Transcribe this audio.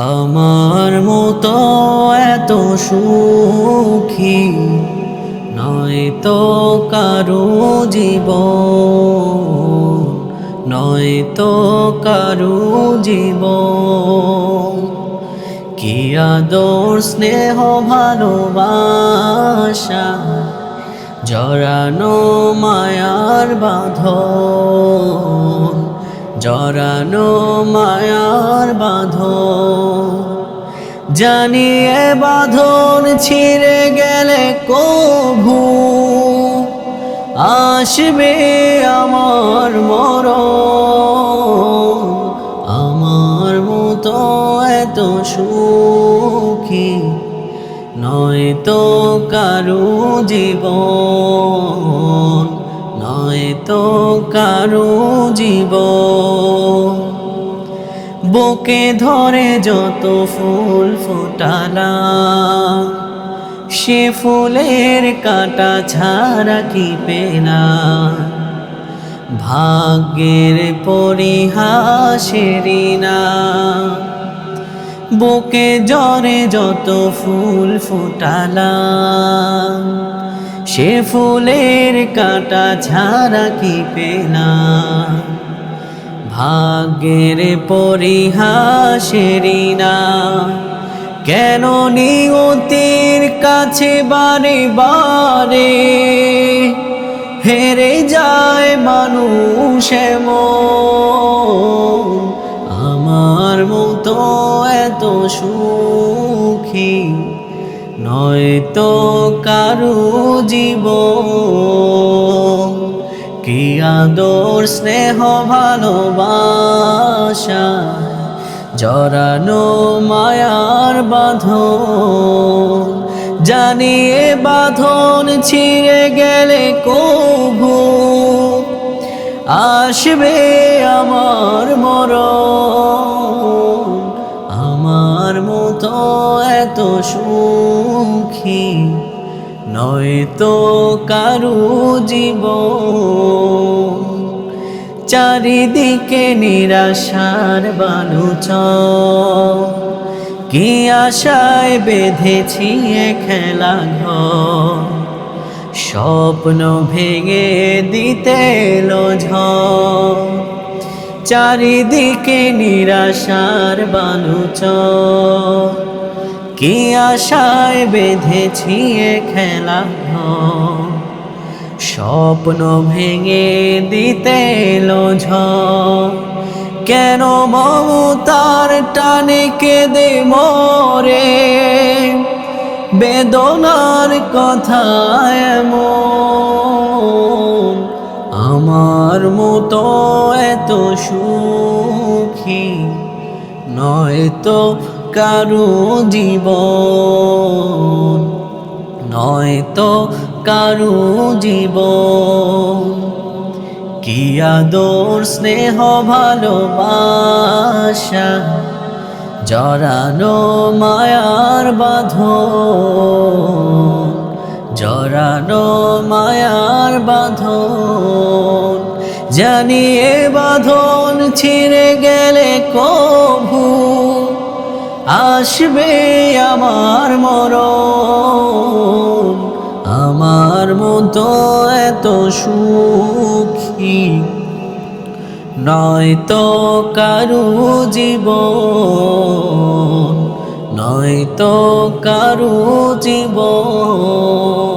আমার মতো এত সুখী নয় তো কারও জীব নয় তো কারও জীব কি আদর, স্নেহ, ভালোবাসা, জড়ানো মায়ার বাঁধন। জড়ানো মায়ার বাঁধন। জানিয়ে বাঁধন ছিঁড়ে গেলে কভু। আসবে আমার মর আমার মতো এত সুখী নয় তো কারু জীবন। নয় তো কারু জীব বুকে ধরে যত ফুল ফোটালা, সে ফুলের কাটা ছাড়া কি পেনা ভাগ্যের পরিহাসেরি না বুকে জ্বরে যত ফুল ফোটালা সে ফুলের কাটা ছাড়া কি পেনা? ভাগ্যের পরিহাসেরি না। কেন নিয়তির কাছে বারে বারে হেরে যায় মানুষ আমার মতো এত সুখী নয় তো কারু জীব কি আদর, স্নেহ, ভালোবাসা, জড়ানো মায়ার বাঁধন। জানিয়ে বাঁধন ছিঁড়ে গেলে কভু আসবে আমার মর আমার মতো এত সুখী নয় তো কারু জীব চারিদিকে নিরাশার বালুচ কি আশায় বেঁধেছি খেলা ঘর? স্বপ্ন ভেঙে দিতে ঝড়। চারিদিকে নিরাশার বালুচ কি আশায় বেঁধেছি এ খেলা স্বপ্ন ভেঙে দিতে এলো ঝড়। কেন মমতার টানে কেঁদে মরে? বেদনার কথা এমন আমার মতো এত সুখী নয় তো কারু জীবন, নয় তো কারু জীবন। কি আদর, স্নেহ, ভালোবাসা, জড়ানো মায়ার বাঁধন। জড়ানো মায়ার বাঁধন। জানিয়ে বাঁধন ছিঁড়ে গেলে কভু আসবে আমার মরণ। আমার মতো এত সুখী নয় তো কারু জীবন হয়তো কারও জীবন